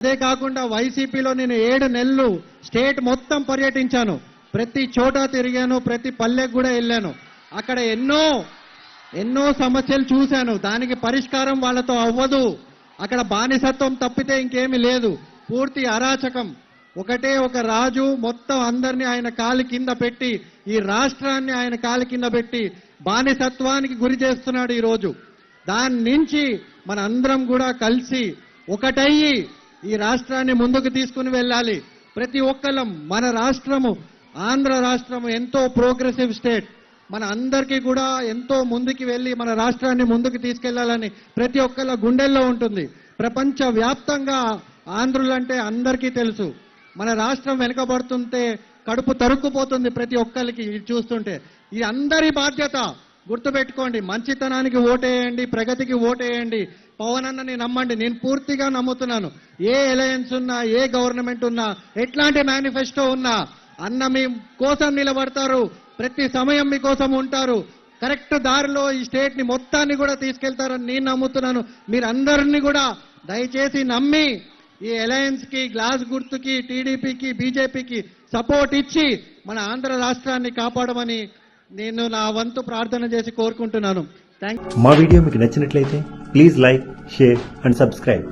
అదే కాకుండా వైసీపీలో నేను ఏడు నెలలు స్టేట్ మొత్తం పర్యటించాను. ప్రతి చోట తిరిగాను ప్రతి పల్లెకు కూడా వెళ్ళాను. అక్కడ ఎన్నో ఎన్నో సమస్యలు చూశాను. దానికి పరిష్కారం వాళ్ళతో అవ్వదు. అక్కడ బానిసత్వం తప్పితే ఇంకేమీ లేదు. పూర్తి అరాచకం. ఒకటే ఒక రాజు మొత్తం అందరినీ ఆయన కాలి కింద పెట్టి ఈ రాష్ట్రాన్ని ఆయన కాలి కింద పెట్టి బానిసత్వానికి గురి చేస్తున్నాడు ఈరోజు. దాని నుంచి మన అందరం కూడా కలిసి ఒకటయ్యి ఈ రాష్ట్రాన్ని ముందుకు తీసుకుని వెళ్ళాలి. ప్రతి ఒక్కళ్ళం మన రాష్ట్రము ఆంధ్ర రాష్ట్రము ఎంతో ప్రోగ్రెసివ్ స్టేట్. మన అందరికీ కూడా ఎంతో ముందుకు వెళ్ళి మన రాష్ట్రాన్ని ముందుకు తీసుకెళ్ళాలని ప్రతి ఒక్కళ్ళ గుండెల్లో ఉంటుంది. ప్రపంచ వ్యాప్తంగా ఆంధ్రులంటే అందరికీ తెలుసు. మన రాష్ట్రం వెనుకబడుతుంటే కడుపు తరుక్కుపోతుంది ప్రతి ఒక్కరికి ఇది చూస్తుంటే. ఇది అందరి బాధ్యత. గుర్తుపెట్టుకోండి మంచితనానికి ఓటేయండి ప్రగతికి ఓటేయండి. పవన్ అన్నని నమ్మండి నేను పూర్తిగా నమ్ముతున్నాను. ఏ ఎలయన్స్ ఉన్నా ఏ గవర్నమెంట్ ఉన్నా ఎట్లాంటి మేనిఫెస్టో ఉన్నా అన్న మీ కోసం నిలబడతారు ప్రతి సమయం మీకోసం ఉంటారు. కరెక్ట్ దారిలో ఈ స్టేట్ని మొత్తాన్ని కూడా తీసుకెళ్తారని నేను నమ్ముతున్నాను. మీరందరినీ కూడా దయచేసి నమ్మి ఈ అలయన్స్కి గ్లాస్ గుర్తుకి టీడీపీకి బీజేపీకి సపోర్ట్ ఇచ్చి మన ఆంధ్ర రాష్ట్రాన్ని కాపాడమని నేను నా వంతు ప్రార్థన చేసి కోరుకుంటున్నాను. మా వీడియో మీకు నచ్చినట్లయితే please like share and subscribe.